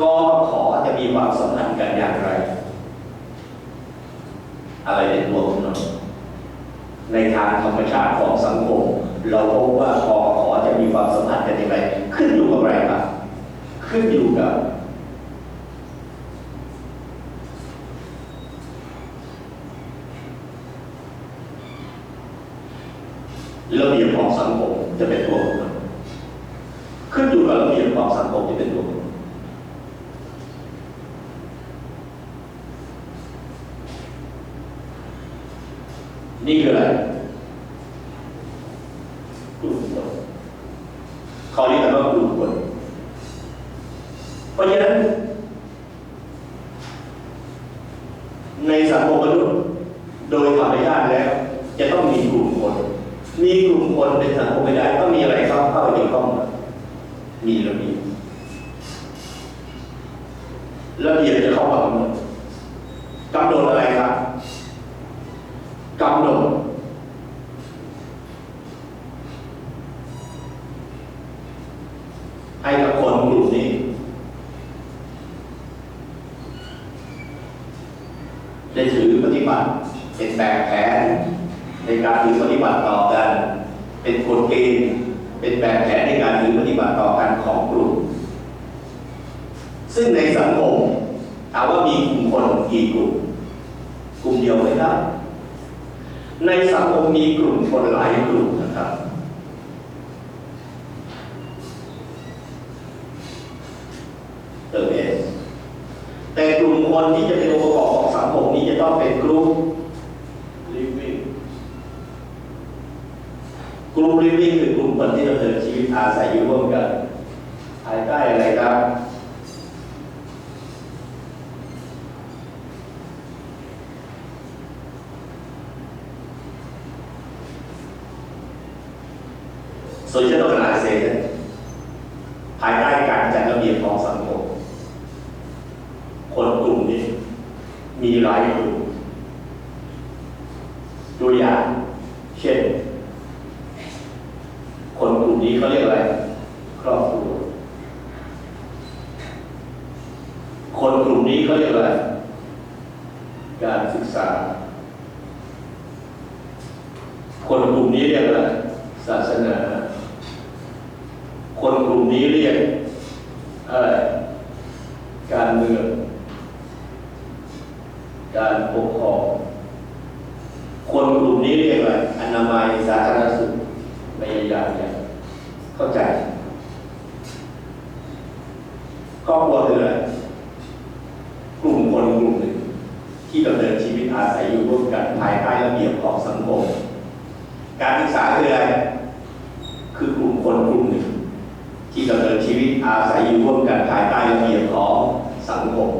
กอขอจะมีความสัมพันธ์กันอย่างไร อะไรในตัวของเราในทางธรรมชาติของสังคม เราพบว่ากอขอจะมีความสัมพันธ์กันอย่างไร ขึ้นอยู่กับอะไรครับ ขึ้นอยู่กับระเบียบของสังคมจะเป็นตัวกำหนดขึ้นอยู่กับระเบียบของสังคมที่เป็นตัวกำห นี่คืออะไรกลุ่มคนเขาเรียกกันว่ากลุ่มคนเพราะฉะนั้น ในสังคมมนุษย์โดยธรรมชาติแล้ว จะต้องมีกลุ่มคน มีกลุ่มคนเป็นสังคมไม่ได้ต้องมีอะไรเข้าเข้าไปเกี่ยวข้องมีระเบียบระเบียบจะเข้ามากำหนดกำหนดอะไรครับกำหนด ให้กับคนกลุ่มนี้ ได้ถือปฏิบัติเป็นแบบแผนในการถือปฏิบัติต่อกัน เป็นกฎเกณฑ์เป็นแบบแผนในการถือปฏิบัติต่อกันของกลุ่ม ซึ่งในสังคมถามว่ามีกลุ่มคนกี่กลุ่ม กลุ่มเดียวไหมครับในสังคมมีกลุ่มคนหลายกลุ่มนะครับ เติมเอสแต่ กลุ่มคนที่จะเป็นองค์ประกอบของสังคมนี้จะต้องเป็นกลุ่ม living กลุ่ม living คือกลุ่มคนที่ดำเนินชีวิตอาศัยอยู่ร่วมกันภายใต้อะไรครับ social organization ภายใต้การจัดระเบียบของสังคม คนกลุ่มนี้ มีหลายกลุ่ม ตัวอย่าง เช่น คนกลุ่มนี้เขาเรียกอะไร ครอบครัว คนกลุ่มนี้เขาเรียกอะไร การศึกษา คนกลุ่มนี้เรียกอะไร ศาสนา คนกลุ่มนี้เรียกอะไร การเมือง การปกครอง คนกลุ่มนี้เรียกอะไรอนามัยสาธารณสุขไม่ยากอย่างเข้าใจครอบครัวคืออะไรกลุ่มคนกลุ่มหนึ่ง ที่ดำเนินชีวิตอาศัยอยู่ร่วมกันภายใต้ระเบียบของสังคม การศึกษาคืออะไรคือกลุ่มคนกลุ่มหนึ่ง ที่ดำเนินชีวิตอาศัยอยู่ร่วมกันภายใต้ระเบียบของสังคม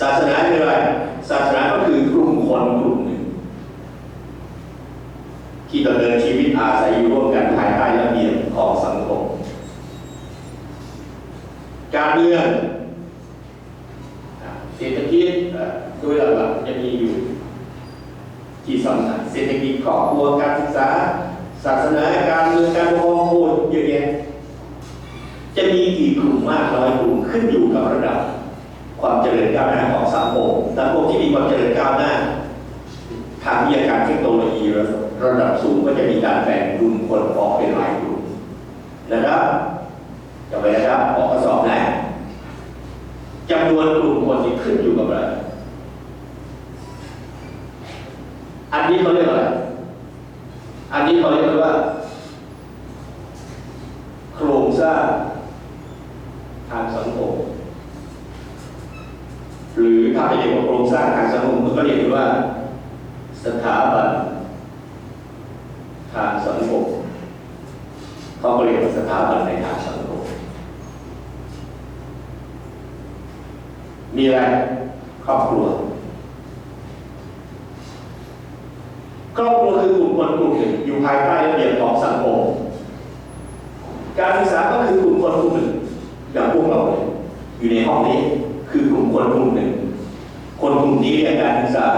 ศาสนาคืออะไรศาสนาก็คือกลุ่มคนกลุ่มหนึ่ง ที่ดำเนินชีวิตอาศัยอยู่ร่วมกันภายใต้ระเบียบของสังคม การเมืองอะเศรษฐกิจโดยหลักๆจะมีอยู่ที่สำคัญเศรษฐกิจครอบครัวการศึกษา ศาสนาการเมืองการปกครองพูดเยอะแยะจะมีกี่กลุ่มมากน้อยกลุ่มขึ้นอยู่กับระดับ ความเจริญก้าวหน้าของสังคมสังคมที่มีความเจริญก้าวหน้าทางวิทยาการเทคโนโลยี ระดับสูงก็จะมีการแบ่งกลุ่มคนออกเป็นหลายกลุ่มนะครับจำไว้นะครับออกข้อสอบนะจำนวนกลุ่มคนที่ขึ้นอยู่กับอะไรอันนี้เขาเรียกอะไร อันนี้เขาเรียกว่า โครงสร้างทางสังคม หรือถ้าไปเรียกว่าโครงสร้างทางสังคมก็เรียกว่าสถาบัน ทางสังคมเขาก็เรียกว่าสถาบันในทางสังคมมีอะไรครอบครัวครอบครัวคือกลุ่มคนกลุ่มหนึ่งอยู่ภายใต้ระเบียบของสังคม การศึกษาก็คือกลุ่มคนกลุ่มหนึ่งอย่างพวกเราเนี่ยอยู่ในห้องนี้คือกลุ่มคนกลุ่มหนึ่ง คนกลุ่มนี้เรียกการศึกษา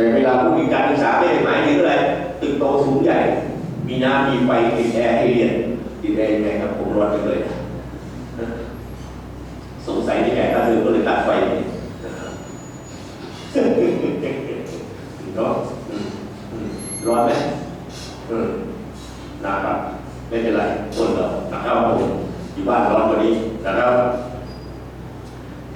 แต่เวลาพูดถึงการศึกษาไม่ได้หมายถึงอะไรตึกโตสูงใหญ่ มีน้ำมีไฟติดแอร์ให้เรียนที่สีแดงยังไงครับผมร้อนจังเลย สงสัยที่แกก็คือก็เลยตัดไฟนี่นะรับเนาะร้อนไหมนะครับไม่เป็นไรทนเรานะครับผมอยู่บ้านร้อนกว่านี้นะครับ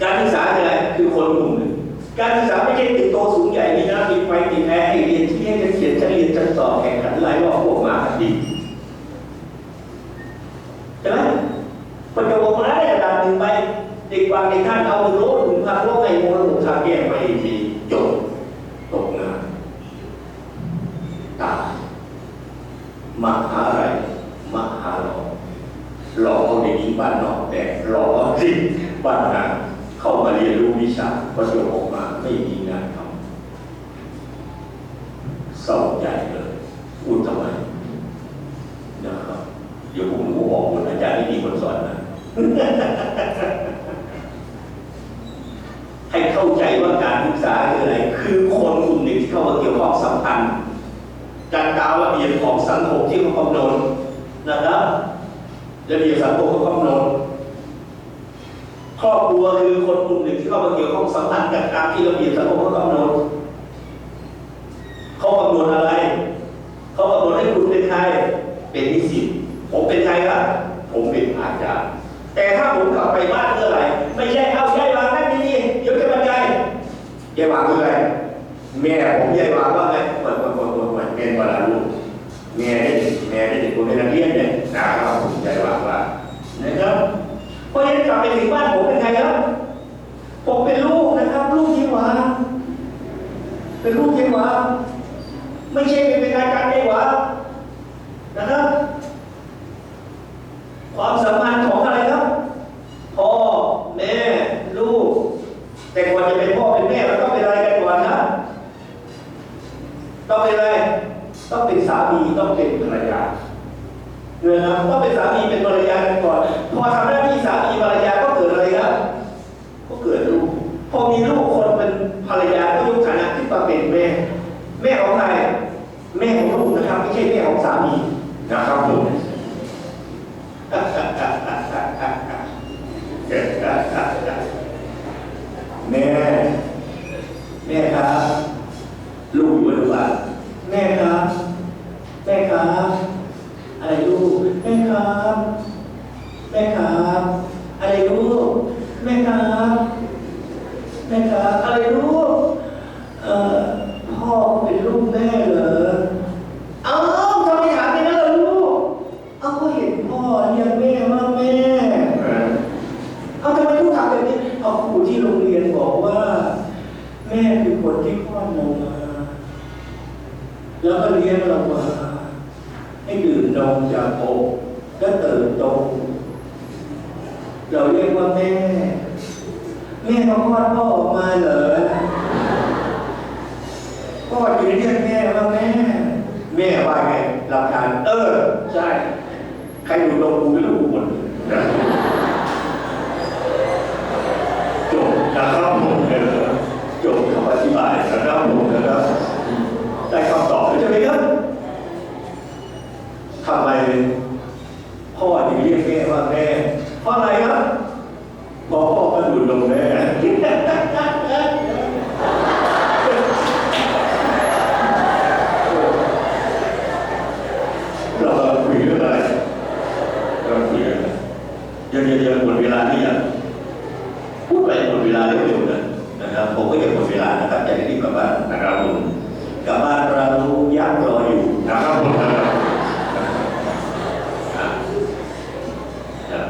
การศึกษาคืออะไรคือคนกลุ่มหนึ่ง การศึกษาไม่ใช่ติดโตสูงใหญ่มีหน้ามีไฟมีแพ้ให้เรียนที่ให้จะเขียนจะเรียนจะสอบแข่งขันหลายรอบพวกมาดีใช่ไหมมันจะบอกมาได้ระดับหนึ่งไปเด็กบางเด็กท่านเอาโน้ตถึงพักโลกในโมระบบทางแก้ไม่มีจบตกงานตายมหาอะไรมหาหลองหลอกเอาเด็กหญิงบ้านนอกแต่หลอกเอาเด็กบ้านนาเข้ามาเรียนรู้วิชาพอจบออกม ไม่มีงานทำเศร้าใจเลยพูดทำไมนะครับเดี๋ยวผมรู้บอกคุณอาจารย์ที่มีคนสอนนะให้เข้าใจว่าการศึกษาคืออะไร คือคนกลุ่มหนึ่งที่เข้ามาเกี่ยวข้องสัมพันธ์การกล่าวระเบียบของสังคมที่เขากำหนดนะครับระเบียบสังคมเขากำหนด ครอบครัวคือคนกลุ่มหนึ่งที่เข้ามาเกี่ยวข้องสัมพันธ์กับการที่ระเบียบสังคมเขากำหนดเขากำหนดอะไร เขากำหนดให้คุณเป็นใคร เป็นนิสิต ผมเป็นใครครับผมเป็นอาจารย์ แต่ถ้าผมกลับไปบ้านเมื่อไหร่ไม่ใช่เอายายวางนั่นนี่เดี๋ยวจะบรรยายยายวางคืออะไรแม่ผมยายวางว่าไงเหมือนเหมือนเหมือนเหมือนเหมือนเป็นเวลาลูกแม่ได้แม่ได้เด็กคนเป็นนักเรียนเนี่ยนะครับผมยายวางว่านะครับเพราะฉะนั้นกลับไปถึงบ้านผมเป็นใครครับผมเป็นลูกนะครับ ลูกยี่หวาเป็นลูกยี่หวาไม่ใช่เป็นอาจารย์ยี่หวานะครับ ความสัมพันธ์ของอะไรครับ พ่อแม่ลูก แต่ก่อนจะเป็นพ่อเป็นแม่เราต้องเป็นอะไรกันก่อนนะ ต้องเป็นอะไร ต้องเป็นสามีต้องเป็นภรรยาเนี่ยนะต้องเป็นสามีเป็นภรรยากันก่อน พอทำหน้าที่สามีภรรยาก็เกิดอะไรครับก็เกิดลูก พอมีลูกคนเป็นภรรยาก็ยกฐานะขึ้นมาเป็นแม่ แม่ของใครแม่ของลูกนะครับ ไม่ใช่แม่ของสามีนะครับผมแม่แม่ครับ ลูกอยู่หรือเปล่า แม่ครับ แม่ครับ อะไรลูก แม่ครับ แม่ครับ อะไรลูก แม่ครับ แม่ครับ อะไรลูก เอ่อ พ่อเป็นลูกแม่เหรอ เอ้าทำไมถามอย่างนั้นล่ะลูก เอ้าก็เห็นพ่อเรียกแม่ว่าแม่ เอาทำไมลูกถามแบบนี้เอาครูที่โรงเรียนบอกว่า แม่คือคนที่คลอดเรามา แล้วก็เลี้ยงเรามา ให้ดื่มนมจากอกก็เติบโต เราเรียกว่าแม่ แม่มาคลอดพ่อออกมาเหรอพ่อถึงเรียกแม่ว่าแม่ แม่ว่าไงหลักการเออ ใช่ ใครอยู่ตรงกูไม่รู้กูหมดจบนะครับผมจบคำอธิบายนะครับผมนะครับได้คำตอบใช่ไหมครับทำไมพ่อถึงเรียกแม่ว่าแม่เพราะอะไรครับ พราะพ่อก็ดูดนมแม่เรากำลังคุยเรื่องอะไรเรากำลังคุยเรื่องอะไรเดี๋ยวเดี๋ยวเดี๋ยวหมดเวลานี่ยังพูดไปหมดเวลาเร็วๆนะนะครับผมก็จะหมดเวลานะครับจะได้รีบกลับบ้านนะครับผมกลับบ้านเรายักรออยู่นะครับผมนะครับอะอะ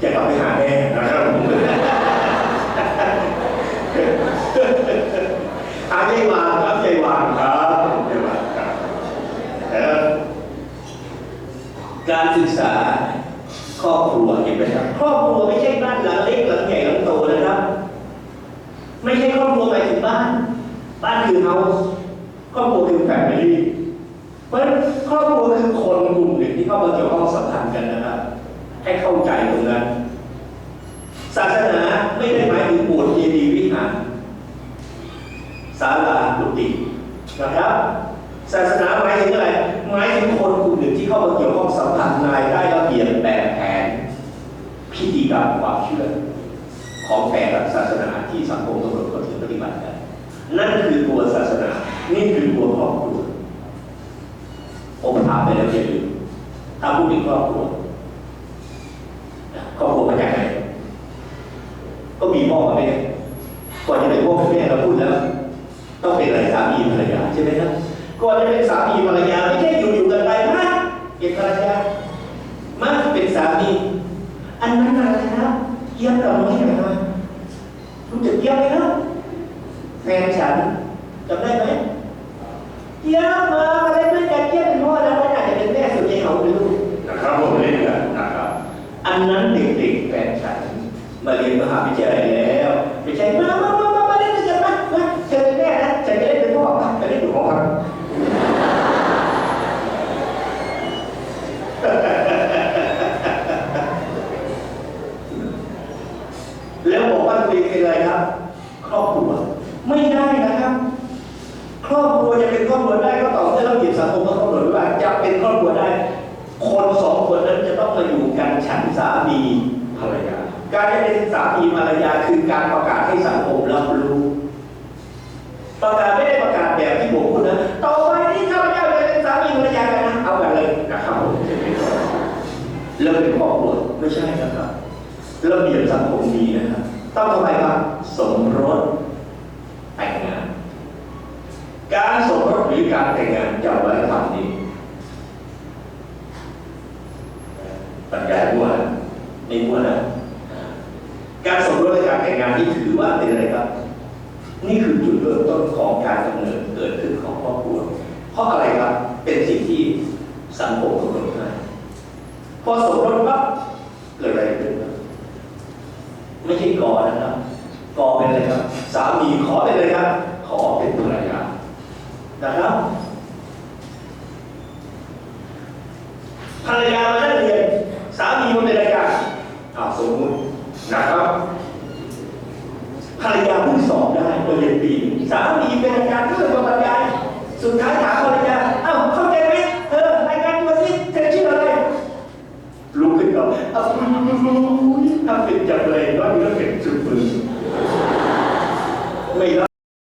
จะกลับไปหาแม่นะครับผม อาใจวางครับใจวางครับใจวางครับเอ่อ การศึกษาครอบครัวเห็นไหมครับ ครอบครัวไม่ใช่บ้านหลังเล็กหลังใหญ่หลังโตนะครับ ไม่ใช่ครอบครัวหมายถึงบ้าน บ้านคือเฮาส์ครอบครัวคือแฟมิลี่เพราะครอบครัวคือคนกลุ่มหนึ่งที่เข้ามาเกี่ยวข้องสัมพันธ์กันนะครับ ให้เข้าใจตรงนั้นศาสนาไม่ได้หมายถึงโบสถ์เจดีย์วิหารศาลากุฏินะครับ ศาสนาหมายถึงอะไรหมายถึงคนกลุ่มหนึ่งที่เข้ามาเกี่ยวข้องสัมพันธ์นายได้ระเบียบแบบแผนพิธีกรรมความเชื่อ ของแต่ละศาสนาที่สังคมกำหนดคนถือปฏิบัติกันนั่นคือตัวศาสนา นี่คือตัวครอบครัวผมถามไปแล้วอย่าลืมถ้าพูดถึงครอบครัวครอบครัวมาจากไหนก็มีพ่อกับแม่ก่อนจะเป็นพ่อเป็นแม่เราพูดแล้ว ต้องเป็นอะไรสามีภรรยาใช่ไหมครับ ก่อนจะเป็นสามีภรรยาไม่ใช่อยู่ๆกันไปมาเป็นภรรยามาเป็นสามี อันนั้นอะไรนะครับเยี่ยมกับน้อยหน่อยนะรู้จักเยี่ยมไหมครับแฟนฉันจำได้ไหมเยี่ยมมามาเล่นด้วยกันเยี่ยมเป็นพ่อแล้วก็อาจจะเป็นแม่สุดใจเขาเป็นลูกนะครับผมเล่นกันนะครับ อันนั้นเด็กๆแฟนฉันมาเรียนมหาวิทยาลัยแล้วไม่ใช่มา แล้วบอกว่าตัวเองเป็นอะไรครับ ครอบครัว ไม่ได้นะครับ ครอบครัวจะเป็นครอบครัวได้ก็ต่อเมื่อเราเก็บสังคมก็กำหนดไว้ว่าจะเป็นครอบครัวได้ คนสองคนนั้นจะต้องมาอยู่กันฉันสามีภรรยา การจะเป็นสามีภรรยาคือการประกาศให้สังคมรับรู้ประกาศไม่ได้ประกาศแบบที่ผมพูดนะต่อไปนี้ข้าพเจ้าจะเป็นสามีภรรยากันนะเอากันเลยนะครับผมแล้วเป็นครอบครัวไม่ใช่นะครับ ระเบียบสังคมดีนะครับต้องทำไมครับสมรสแต่งงาน การสมรสหรือการแต่งงานจะไว้ทำนี้ปัญญามั่วนะในมั่วนะการสมรสและการแต่งงานนี่ถือว่าเป็นอะไรครับ นี่คือจุดเริ่มต้นของการกำเนิดเกิดขึ้นของครอบครัว เพราะอะไรครับ เป็นสิ่งที่สังคมกำหนดให้พอสมรสปั๊บเกิดอะไรขึ้น ไม่ใช่ก่อนะครับ ก่อเป็นอะไรครับ สามีขอเป็นอะไรครับ ขอเป็นภรรยานะครับภรรยามานั่เรียนสามีมาเป็นรายการอ่าสมมุตินะครับภรรยาเพิ่งสอบได้มาเรียนปีสามีเป็นรายการเพื่อนมาบรรยายสุดท้ายถามภรรยาอ้าวเข้าใจไหมเออรายการตัวสิเธอชื่ออะไรลุกขึ้นก่อน ถ้าเป็นจับเลยก็ามีต้องเป็นจุดฝืนไม่ได้